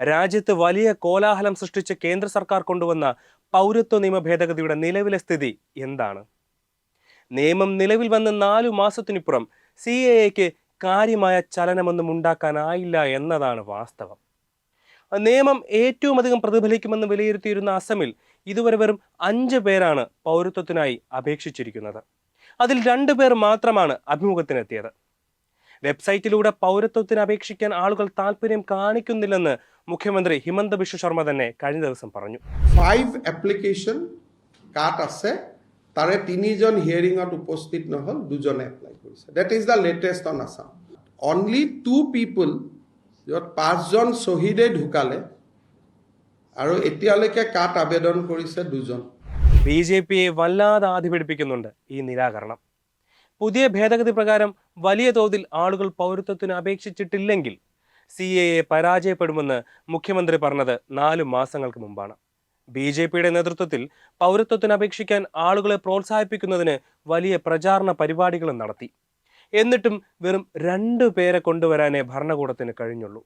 രാജ്യത്ത് വലിയ കോലാഹലം സൃഷ്ടിച്ച കേന്ദ്ര സർക്കാർ കൊണ്ടുവന്ന പൗരത്വ നിയമ ഭേദഗതിയുടെ നിലവിലെ സ്ഥിതി എന്താണ്? നിയമം നിലവിൽ വന്ന നാലു മാസത്തിനിപ്പുറം സി എ എക്ക് കാര്യമായ ചലനമൊന്നും ഉണ്ടാക്കാനായില്ല എന്നതാണ് വാസ്തവം. നിയമം ഏറ്റവും അധികം പ്രതിഫലിക്കുമെന്ന് വിലയിരുത്തിയിരുന്ന അസമിൽ ഇതുവരെ വെറും അഞ്ച് പേരാണ് പൗരത്വത്തിനായി അപേക്ഷിച്ചിരിക്കുന്നത്. അതിൽ രണ്ടു പേർ മാത്രമാണ് അഭിമുഖത്തിനെത്തിയത്. വെബ്സൈറ്റിലൂടെ പൗരത്വത്തിന് അപേക്ഷിക്കാൻ ആളുകൾ താല്പര്യം കാണിക്കുന്നില്ലെന്ന് മുഖ്യമന്ത്രി ഹിമന്ത ബിശ്വ ശർമ്മ തന്നെ കഴിഞ്ഞ ദിവസം പറഞ്ഞു ফাইভ এপ্লিকেশ্যন কাট আছে তাৰে তিনিজন হিয়াৰিঙত উপস্থিত নহ'ল দুজনে এপ্লাই কৰিছে date is the latest on Assam only to people য'ত পাঁচজন শ্বহীদে ঢুকালে আৰু এতিয়ালৈকে কাট আবেদন কৰিছে দুজন ബി ജെ പിയെ വല്ലാതെ ആധിപിടിപ്പിക്കുന്നുണ്ട് ഈ നിരാകരണം പുതിയ ഭേദഗതി പ്രകാരം വലിയ തോതിൽ ആളുകൾ പൗരത്വത്തിന് അപേക്ഷിച്ചിട്ടില്ലെങ്കിൽ സി എ എ പരാജയപ്പെടുമെന്ന് മുഖ്യമന്ത്രി പറഞ്ഞത് നാലു മാസങ്ങൾക്ക് മുമ്പാണ്. ബി ജെ പിയുടെ നേതൃത്വത്തിൽ പൗരത്വത്തിന് അപേക്ഷിക്കാൻ ആളുകളെ പ്രോത്സാഹിപ്പിക്കുന്നതിന് വലിയ പ്രചാരണ പരിപാടികളും നടത്തി. എന്നിട്ടും വെറും രണ്ടു പേരെ കൊണ്ടുവരാനേ ഭരണകൂടത്തിന് കഴിഞ്ഞുള്ളൂ.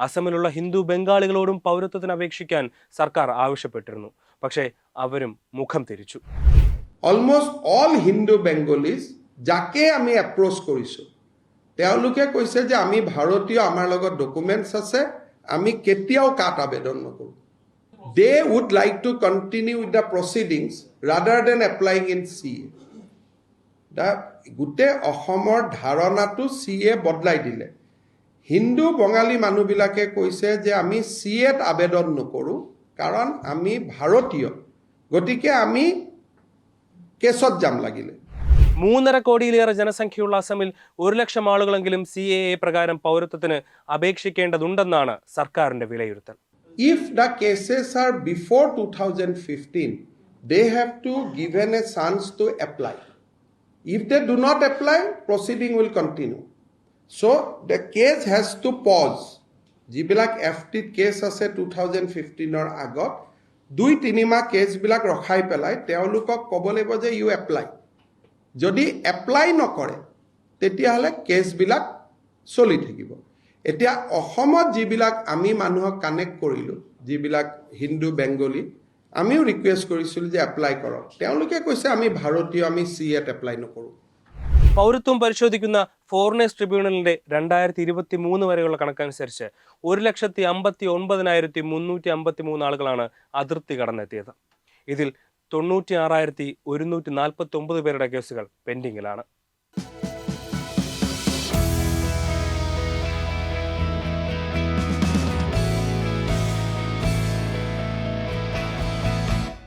അസമിലുള്ള ഹിന്ദു ബംഗാളികളോടും പൗരത്വത്തിന് അപേക്ഷിക്കാൻ സർക്കാർ ആവശ്യപ്പെട്ടിരുന്നു. പക്ഷേ അവരും മുഖം തിരിച്ചു. ഓൾമോസ്റ്റ് ഓൾ ഹിന്ദു ബംഗാളീസ് যাকে আমি এপ্ৰ'চ কৰিছোঁ তেওঁলোকে কৈছে যে আমি ভাৰতীয় আমাৰ লগত ডকুমেণ্টছ আছে আমি কেতিয়াও কাট আবেদন নকৰোঁ। They would like to continue with the proceedings rather than applying in C A the গোটেই অসমৰ ধাৰণাটো চি এ বদলাই দিলে। হিন্দু বঙালী মানুহবিলাকে কৈছে যে আমি চি এত আবেদন নকৰোঁ কাৰণ আমি ভাৰতীয়। গতিকে আমি কেছত যাম লাগিলে? മൂന്നര കോടിയിലേറെ ജനസംഖ്യയുള്ള അസമിൽ ഒരു ലക്ഷം ആളുകളെങ്കിലും സി എ എ പ്രകാരം പൗരത്വത്തിന് അപേക്ഷിക്കേണ്ടതുണ്ടെന്നാണ് സർക്കാരിന്റെ വിലയിരുത്തൽ If the cases are before 2015, they have to given a chance to apply. If they do not apply, proceeding will continue. So the case has to pause. যিবিলাক এফ টিত case আছে two thousand ফিফটিনৰ আগত দুই তিনিমাহ কেছবিলাক ৰখাই পেলাই তেওঁলোকক ক'ব লাগিব যে ইউ এপ্লাই যদি এপ্লাই নকৰে তেতিয়াহ'লে কেছবিলাক চলি থাকিব এতিয়া অসমত যিবিলাক আমি মানুহক কানেক্ট কৰিলোঁ যিবিলাক হিন্দু বেংগলী আমিও ৰিকুৱেষ্ট কৰিছিলোঁ যে এপ্লাই কৰক তেওঁলোকে কৈছে আমি ভাৰতীয় আমি চি এত এপ্লাই নকৰোঁ പൗരത്വം പരിശോധിക്കുന്ന ഫോറിനേഴ്സ് ട്രിബ്യൂണലിന്റെ രണ്ടായിരത്തി ഇരുപത്തി മൂന്ന് വരെയുള്ള കണക്കനുസരിച്ച് ഒരു ലക്ഷത്തി അമ്പത്തി ഒൻപതിനായിരത്തി മുന്നൂറ്റി അമ്പത്തി മൂന്ന് ആളുകളാണ് അതിർത്തി കടന്നെത്തിയത് ഇതിൽ തൊണ്ണൂറ്റി ആറായിരത്തി ഒരുന്നൂറ്റി നാൽപ്പത്തി ഒമ്പത് പേരുടെ കേസുകൾ പെൻഡിങ്ങിലാണ്.